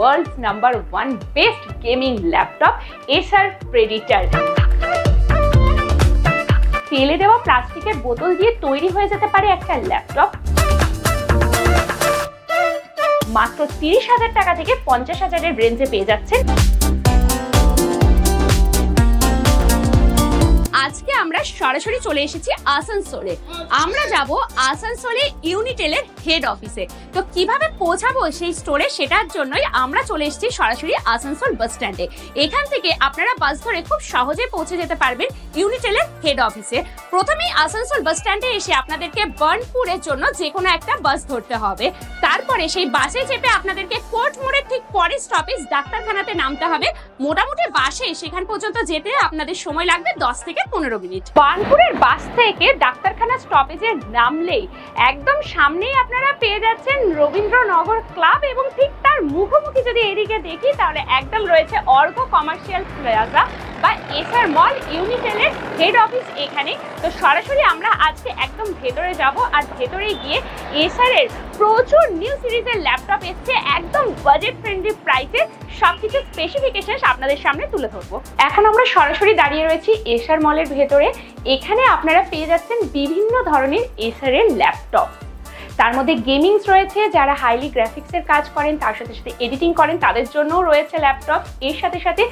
World's number one best gaming laptop Acer Predator ফেলে দেওয়া প্লাস্টিকের বোতল দিয়ে তৈরি হয়ে যেতে পারে একটা ল্যাপটপ মাত্র তিরিশ হাজার টাকা থেকে পঞ্চাশ হাজারের রেঞ্জে পেয়ে যাচ্ছেন সরাসরি চলে এসেছি আসানসোলে। আমরা যাব আসানসোলে ইউনিটেলের হেড অফিসে তো কীভাবে পৌঁছাবো সেই স্টোরে সেটার জন্যই আমরা চলে এসেছি সরাসরি আসানসোল বাস স্ট্যান্ডে এখান থেকে আপনারা বাস ধরে খুব সহজে পৌঁছে যেতে পারবেন ইউনিটেলের হেড অফিসে প্রথমেই আসানসোল বাস স্ট্যান্ডে এসে আপনাদেরকে বার্নপুরের জন্য যে কোনো একটা বাস ধরতে হবে। তারপরে সেই বাসে চেপে আপনাদেরকে কোর্ট মোড়ের ঠিক পরে স্টপেজ ডাক্তারখানাতে নামতে হবে। মোটামুটি বাসে সেখান পর্যন্ত যেতে আপনাদের সময় লাগবে দশ থেকে পনেরো মিনিট। বার্নপুরের বাস থেকে ডাক্তারখানা স্টপেজে নামলেই একদম সামনেই আপনারা পেয়ে যাচ্ছেন রবীন্দ্রনগর ক্লাব এবং ঠিক তার মুখোমুখি যদি এদিকে দেখি তাহলে একদম রয়েছে অর্ঘ কমার্শিয়াল প্লাজা বা এসআর মল ইউনিটেলের হেড অফিস এখানে। তো সরাসরি আমরা আজকে একদম ভেতরে যাব আর ভেতরে গিয়ে এসআর এর প্রচুর নিউ সিরিজের ল্যাপটপ এসছে, একদম বাজেট ফ্রেন্ডলি প্রাইসে সবকিছু স্পেসিফিকেশন আপনাদের সামনে তুলে ধরবো। এখন আমরা সরাসরি দাঁড়িয়ে রয়েছি এসআর মলের ভেতরে। এখানে আপনারা পেয়ে যাচ্ছেন বিভিন্ন ধরনের এসআর এর ল্যাপটপ তার মধ্যে গেমিংস রয়েছে, যারা হাইলি গ্রাফিক্সের কাজ করেন, তার সাথে সাথে এডিটিং করেন, তাদের জন্যও রয়েছে ল্যাপটপ এর সাথে সাথে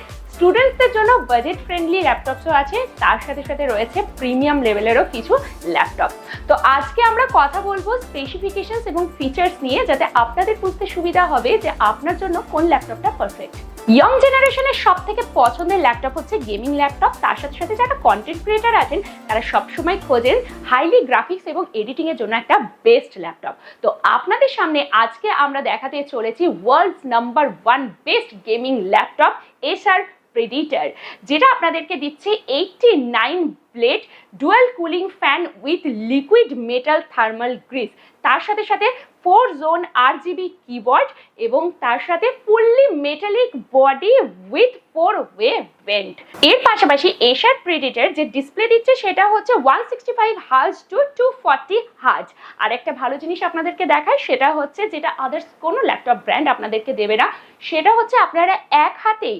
স্টুডেন্টসদের জন্য বাজেট ফ্রেন্ডলি ল্যাপটপসও আছে, তার সাথে সাথে রয়েছে প্রিমিয়াম লেভেলেরও কিছু ল্যাপটপ তো আজকে আমরা কথা বলব স্পেসিফিকেশনস এবং ফিচার্স নিয়ে, যাতে আপনাদের বুঝতে সুবিধা হবে যে আপনার জন্য কোন ল্যাপটপটা পারফেক্ট ইয়ং জেনারেশনের সব থেকে পছন্দের ল্যাপটপ হচ্ছে গেমিং ল্যাপটপ তার সাথে সাথে যারা কন্টেন্ট ক্রিয়েটার আছেন, তারা সবসময় খোঁজেন হাইলি গ্রাফিক্স এবং এডিটিং এর জন্য একটা বেস্ট ল্যাপটপ তো আপনাদের সামনে আজকে আমরা দেখাতে চলেছি world's number one best gaming laptop Acer Predator যেটা আপনাদেরকে দিচ্ছে eighty nine blade dual cooling fan with liquid metal thermal grease তার সাথে সাথে four zone R GB keyboard এবং তার সাথে fully metallic body with four way vent এর পাশাপাশি এশার প্রেডিটার যে ডিসপ্লে দিচ্ছে সেটা হচ্ছে one sixty five hertz to two forty hertz আর একটা ভালো জিনিস আপনাদেরকে দেখায়, সেটা হচ্ছে যেটা আদার্স কোনো ল্যাপটপ ব্র্যান্ড আপনাদেরকে দেবে না, সেটা হচ্ছে আপনারা এক হাতেই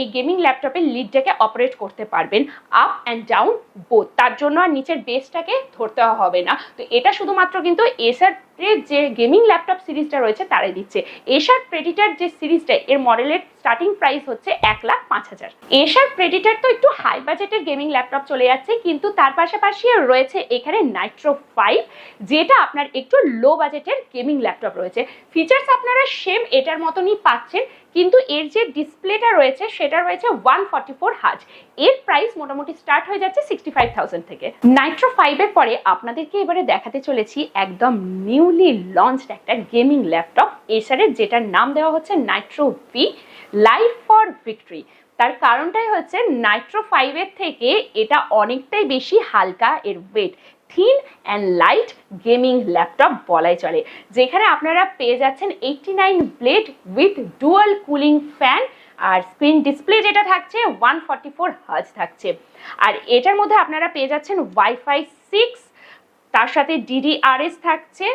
এই গেমিং ল্যাপটপের লিডটাকে অপারেট করতে পারবেন আপ অ্যান্ড ডাউন বোথ তার জন্য আর নিচের বেসটাকে ধরতে হবে না। তো এটা শুধুমাত্র কিন্তু এসার যে গেমিং ল্যাপটপ সিরিজটা রয়েছে তারাই দিচ্ছে। এশার প্রেডিটার যে সিরিজটা এর মডেলের স্টার্টিং প্রাইস হচ্ছে এক লাখ পাঁচ হাজার। এশার প্রেডিটার তো একটু হাই বাজেটের গেমিং ল্যাপটপ চলে যাচ্ছে, কিন্তু তার পাশাপাশি রয়েছে এখানে নাইট্রো ফাইভ যেটা আপনার একটু লো বাজেটের গেমিং ল্যাপটপ রয়েছে। ফিচার্স আপনারা সেম এটার মতনই পাচ্ছেন, কিন্তু এর যে ডিসপ্লেটা রয়েছে, সেটা রয়েছে ওয়ান ফর্টি ফোর হাজ এর প্রাইস মোটামুটি স্টার্ট হয়ে যাচ্ছে সিক্সটি ফাইভ থাউজেন্ড থেকে। নাইট্রো ফাইভের পরে আপনাদেরকে এবারে দেখাতে চলেছি একদম নিউলি লঞ্চড একটা গেমিং ল্যাপটপ এসারের যেটার নাম দেওয়া হচ্ছে Nitro V life for victory তার কারণটাই হচ্ছে নাইট্রো ফাইভের থেকে এটা অনেকটাই বেশি হালকা এর weight thin and light gaming laptop বলাই চলে। যেখানে আপনারা পেয়ে যাচ্ছেন eighty nine blade with dual cooling fan R screen display যেটা থাকছে ওয়ান ফর্টি ফোর হাজ থাকছে। আর এটার মধ্যে আপনারা পেয়ে যাচ্ছেন ওয়াইফাই সিক্স তার সাথে ডিডিআরএস থাকছে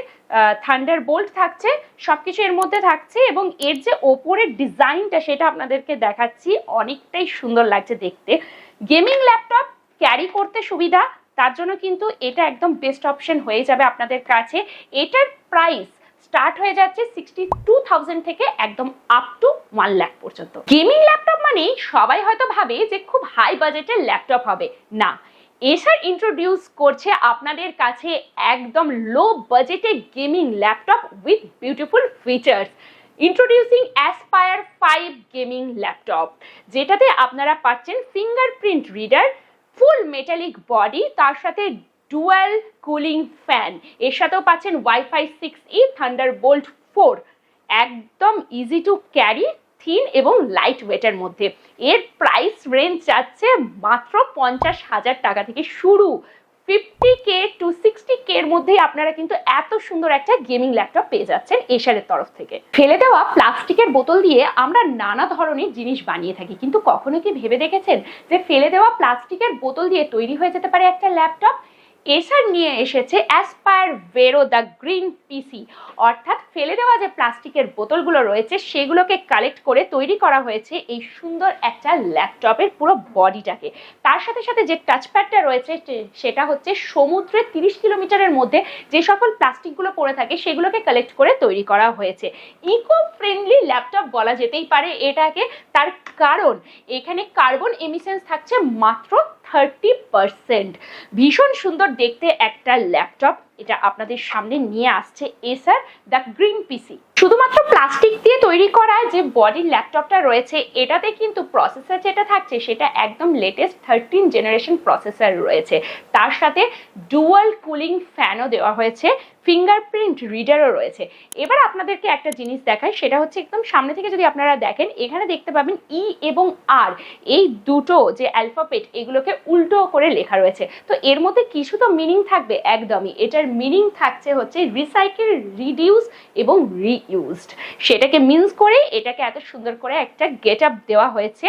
থান্ডার বোল্ট থাকছে সব কিছু এর মধ্যে থাকছে এবং এর যে ওপরের ডিজাইনটা সেটা আপনাদেরকে দেখাচ্ছি, অনেকটাই সুন্দর লাগছে দেখতে। গেমিং ল্যাপটপ ক্যারি করতে সুবিধা, তার জন্য কিন্তু এটা একদম বেস্ট অপশন হয়ে যাবে আপনাদের কাছে। এটার প্রাইস স্টার্ট হয়ে যাচ্ছে সিক্সটি টু থাউজেন্ড থেকে একদম আপ টু ওয়ান লাখ পর্যন্ত। গেমিং ল্যাপটপ মানে সবাই হয়তো ভাবে যে খুব হাই বাজেটের ল্যাপটপ হবে। না এসার ইন্ট্রোডিউস করছে আপনাদের কাছে একদম লো বাজেটে gaming laptop with beautiful features introducing Aspire five gaming laptop যেটাতে আপনারা পাচ্ছেন fingerprint reader full metallic body তার সাথে ডুয়াল কুলিং ফ্যান এর সাথেও পাচ্ছেন wifi six E Thunderbolt four একদম ইজি টু ক্যারি থিন এবং লাইট ওয়েটের মধ্যে। এর প্রাইস রেঞ্জ যাচ্ছে মাত্র পঞ্চাশ হাজার টাকা থেকে শুরু। Fifty K to sixty K এর মধ্যেই আপনারা কিন্তু এত সুন্দর একটা গেমিং ল্যাপটপ পেয়ে যাচ্ছেন এশারের তরফ থেকে। ফেলে দেওয়া প্লাস্টিকের বোতল দিয়ে আমরা নানা ধরনের জিনিস বানিয়ে থাকি। কিন্তু কখনো কি ভেবে দেখেছেন যে ফেলে দেওয়া প্লাস্টিকের বোতল দিয়ে তৈরি হয়ে যেতে পারে একটা ল্যাপটপ এসার নিয়ে এসেছে Aspire Vero the green PC অর্থাৎ ফেলে দেওয়া যে প্লাস্টিকের বোতলগুলো রয়েছে, সেগুলোকে কালেক্ট করে তৈরি করা হয়েছে এই সুন্দর একটা ল্যাপটপের পুরো বডিটাকে। তার সাথে সাথে যে টাচপ্যাডটা রয়েছে সেটা হচ্ছে সমুদ্রের তিরিশ কিলোমিটারের মধ্যে যে সকল প্লাস্টিকগুলো পড়ে থাকে, সেগুলোকে কালেক্ট করে তৈরি করা হয়েছে। ইকো ফ্রেন্ডলি ল্যাপটপ বলা যেতেই পারে এটাকে, তার কারণ, এখানে কার্বন এমিশনস থাকছে মাত্র থার্টি পারসেন্ট ভীষণ সুন্দর দেখতে একটা ল্যাপটপ। এটা আপনাদের সামনে নিয়ে আসছে এসার দ্য গ্রিন পিসি। শুধুমাত্র প্লাস্টিক দিয়ে তৈরি করা যে বডির ল্যাপটপটা রয়েছে, এটাতে কিন্তু প্রসেসর যেটা থাকছে, সেটা একদম লেটেস্ট থার্টিন জেনারেশন প্রসেসর রয়েছে। তার সাথে ডুয়াল কুলিং ফ্যানও দেওয়া হয়েছে। ফিঙ্গারপ্রিন্ট রিডারও রয়েছে। এবার আপনাদেরকে একটা জিনিস দেখায় সেটা হচ্ছে একদম সামনে থেকে যদি আপনারা দেখেন, এখানে দেখতে পাবেন ই এবং আর এই দুটো যে অ্যালফাবেট এগুলোকে উল্টো করে লেখা রয়েছে। তো এর মধ্যে কিছু তো মিনিং থাকবে, একদমই। এটার মিনিং থাকছে হচ্ছে রিসাইকেল রিডিউস এবং রিইউজড সেটাকে মিন্স করে এটাকে এত সুন্দর করে একটা গেট আপ দেওয়া হয়েছে।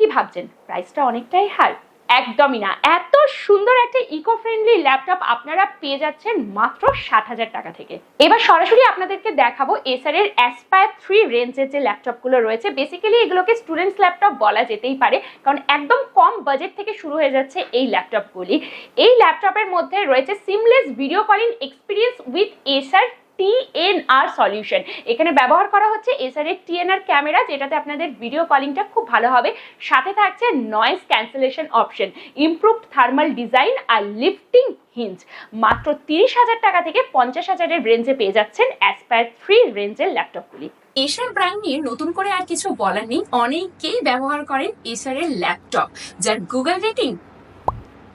কি ভাবছেন? প্রাইসটা অনেকটাই হার একদমই না। এত সুন্দর ইকো ফ্রেন্ডলি ল্যাপটপ আপনারা পেয়ে যাচ্ছেন মাত্র ষাট হাজার টাকা থেকে। এবার সরাসরি আপনাদেরকে দেখাবো এসার এর অ্যাসপায়ার থ্রি রেঞ্জের যে ল্যাপটপগুলো রয়েছে বেসিক্যালি এগুলোকে স্টুডেন্টস ল্যাপটপ বলা যেতেই পারে, কারণ একদম কম বাজেট থেকে শুরু হয়ে যাচ্ছে এই ল্যাপটপগুলি এই ল্যাপটপের মধ্যে রয়েছে seamless video calling experience with Acer TNR solution এখানে ব্যবহার করা হচ্ছে এসআর এর টিএনআর ক্যামেরা যেটাতে আপনাদের ভিডিও কলিংটা খুব ভালো হবে। সাথে থাকছে noise cancellation option improved thermal design আর লিফটিং হিঞ্জ মাত্র তিরিশ হাজার টাকা থেকে পঞ্চাশ হাজারের রেঞ্জে পেয়ে যাচ্ছেন অ্যাসপায়ার থ্রি রেঞ্জের ল্যাপটপগুলি এসার ব্র্যান্ড নিয়ে নতুন করে আর কিছু বলার নেই। অনেকেই ব্যবহার করেন এসারের ল্যাপটপ যার গুগল রেটিং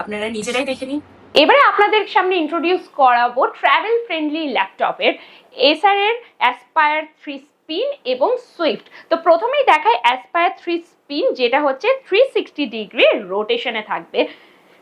আপনারা নিজেরাই দেখে নিন। এবারে আপনাদের সামনে ইন্ট্রোডিউস করাবো ট্রাভেল ফ্রেন্ডলি ল্যাপটপের এসআর এর অ্যাসপায়ার থ্রি স্পিন এবং সুইফট তো প্রথমেই দেখায় অ্যাসপায়ার থ্রি স্পিন যেটা হচ্ছে থ্রি সিক্সটি ডিগ্রি রোটেশনে থাকবে।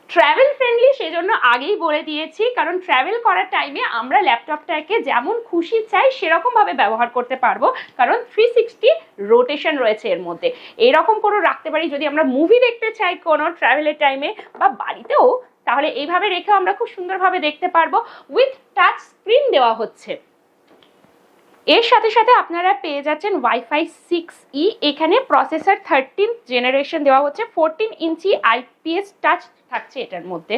ট্রাভেল ফ্রেন্ডলি সেজন্য আগেই বলে দিয়েছি, কারণ ট্র্যাভেল করার টাইমে আমরা ল্যাপটপটাকে যেমন খুশি চাই সেরকমভাবে ব্যবহার করতে পারব, কারণ থ্রি সিক্সটি রোটেশন রয়েছে এর মধ্যে। এরকম কোনো রাখতে পারি যদি আমরা মুভি দেখতে চাই কোনো ট্র্যাভেলের টাইমে বা বাড়িতেও, তাহলে এইভাবে রেখেও আমরা খুব সুন্দরভাবে দেখতে পারব উইথ টাচ স্ক্রিন দেওয়া হচ্ছে। এর সাথে সাথে আপনারা পেয়ে যাচ্ছেন ওয়াইফাই সিক্স ই এখানে প্রসেসর থার্টিন জেনারেশন দেওয়া হচ্ছে ফোরটিন ইঞ্চি আইপিএস টাচ থাকছে এটার মধ্যে।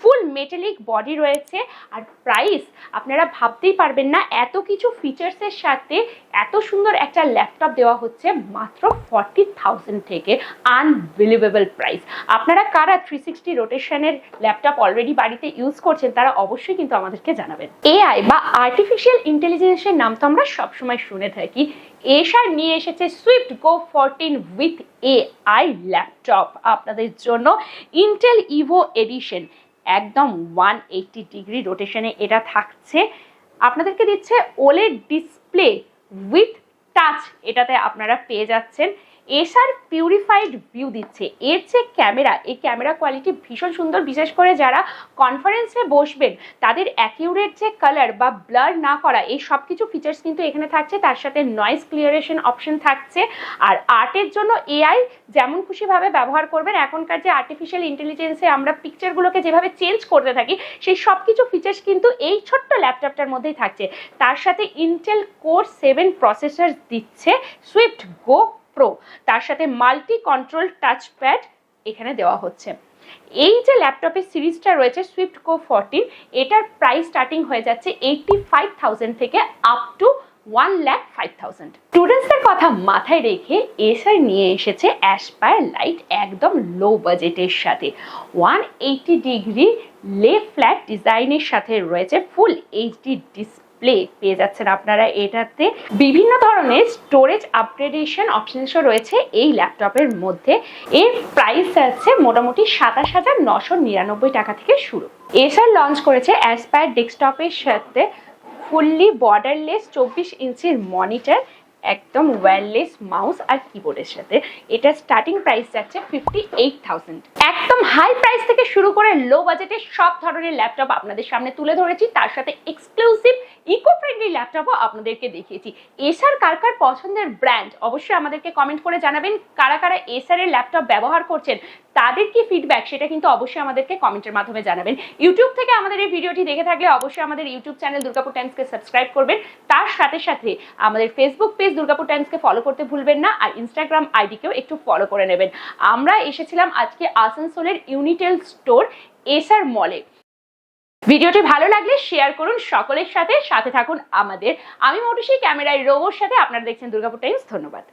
ফুল মেটালিক বডি রয়েছে আর প্রাইস আপনারা ভাবতেই পারবেন না, এত কিছু ফিচার্সের সাথে এত সুন্দর একটা ল্যাপটপ দেওয়া হচ্ছে মাত্র ফর্টি থাউজেন্ড থেকে আনবিলিভেবল প্রাইস আপনারা কারা থ্রি সিক্সটি রোটেশনের ল্যাপটপ অলরেডি বাড়িতে ইউজ করছেন, তারা অবশ্যই কিন্তু আমাদেরকে জানাবেন। এআই বা আর্টিফিশিয়াল ইন্টেলিজেন্সের নাম তো আমরা সবসময় শুনে থাকি। এসার নিয়ে এসেছে Swift Go fourteen with A I laptop আপনাদের জন্য ইন্টেল ইভো এডিশন একদম ওয়ান এইটটি ডিগ্রি রোটেশনে এটা থাকছে। আপনাদেরকে দিচ্ছে ওলেড ডিসপ্লে উইথ টাচ এটাতে আপনারা পেয়ে যাচ্ছেন। এসার পিউরিফাইড ভিউ দিচ্ছে। এর যে ক্যামেরা, এই ক্যামেরা কোয়ালিটি ভীষণ সুন্দর। বিশেষ করে যারা কনফারেন্সে বসবেন, তাদের অ্যাকিউরেট যে কালার বা ব্লার না করা, এই সব কিছু ফিচার্স কিন্তু এখানে থাকছে। তার সাথে নয়েজ ক্লিয়ারেশন অপশন থাকছে। আর আর্টের জন্য এআই যেমন খুশিভাবে ব্যবহার করবেন, এখনকার যে আর্টিফিশিয়াল ইন্টেলিজেন্সে আমরা পিকচারগুলোকে যেভাবে চেঞ্জ করতে থাকি, সেই সব কিছু ফিচার্স কিন্তু এই ছোট্ট ল্যাপটপটার মধ্যেই থাকছে। তার সাথে ইন্টেল কোর সেভেন প্রসেসর দিচ্ছে সুইফট গো প্রো তার সাথে মাল্টি কন্ট্রোল টাচ প্যাড এখানে দেওয়া হচ্ছে। এই যে ল্যাপটপের সিরিজটা রয়েছে সুইফট কো ফোরটিন এটার প্রাইস স্টার্টিং হয়ে যাচ্ছে এইটটি ফাইভ থাউজেন্ড থেকে up to one lakh five thousand স্টুডেন্টসদের কথা মাথায় রেখে এসআর নিয়ে এসেছে অ্যাসপায়ার লাইট একদম লো বাজেটের সাথে। One eighty degree lay flat ডিজাইনের সাথে রয়েছে ফুল এইচডি ডিসপ্লে পেয়ে যাচ্ছেন আপনারা এটাতে। বিভিন্ন ধরনের স্টোরেজ আপগ্রেডেশন অপশনসও রয়েছে এই ল্যাপটপের মধ্যে। এর প্রাইস আছে মোটামুটি সাতাশ হাজার নশো নিরানব্বই টাকা থেকে শুরু। এসআর লঞ্চ করেছে অ্যাসপায়ার ডেস্কটপের সাথে ফুললি বর্ডারলেস চব্বিশ ইঞ্চির মনিটর একদম ওয়্যারলেস মাউস আর কিবোর্ডের সাথে। এটা স্টার্টিং প্রাইস যাচ্ছে ফিফটি এইট থাউজেন্ড একদম হাই প্রাইস থেকে শুরু করে লো বাজেটে সব ধরনের ল্যাপটপ আপনাদের সামনে তুলে ধরেছি। তার সাথে এক্সক্লুসিভ ল্যাপটপও আপনাদেরকে দেখিয়েছি। এসার কার কার পছন্দের ব্র্যান্ড অবশ্যই আমাদেরকে কমেন্ট করে জানাবেন, কারা কারা এসার এর ল্যাপটপ ব্যবহার করছেন, তাদের কি ফিডব্যাক সেটা কিন্তু অবশ্যই আমাদেরকে কমেন্টের মাধ্যমে জানাবেন। ইউটিউব থেকে আমাদের এই ভিডিওটি দেখে থাকলে অবশ্যই আমাদের ইউটিউব চ্যানেল দুর্গাপুর টাইমসকে সাবস্ক্রাইব করবেন। তার সাথে সাথে আমাদের ফেসবুক পেজ দুর্গাপুর টাইমসকে ফলো করতে ভুলবেন না, আর ইনস্টাগ্রাম আইডিকেও একটু ফলো করে নেবেন। আমরা এসেছিলাম আজকে আসানসোলের ইউনিটেল স্টোর এসার মলে ভিডিওটি ভালো লাগলে শেয়ার করুন সকলের সাথে। সাথে থাকুন আমাদের। আমি মোটুসি, ক্যামেরায় রোবোর সাথে আপনারা দেখছেন দুর্গাপুর টাইমস ধন্যবাদ।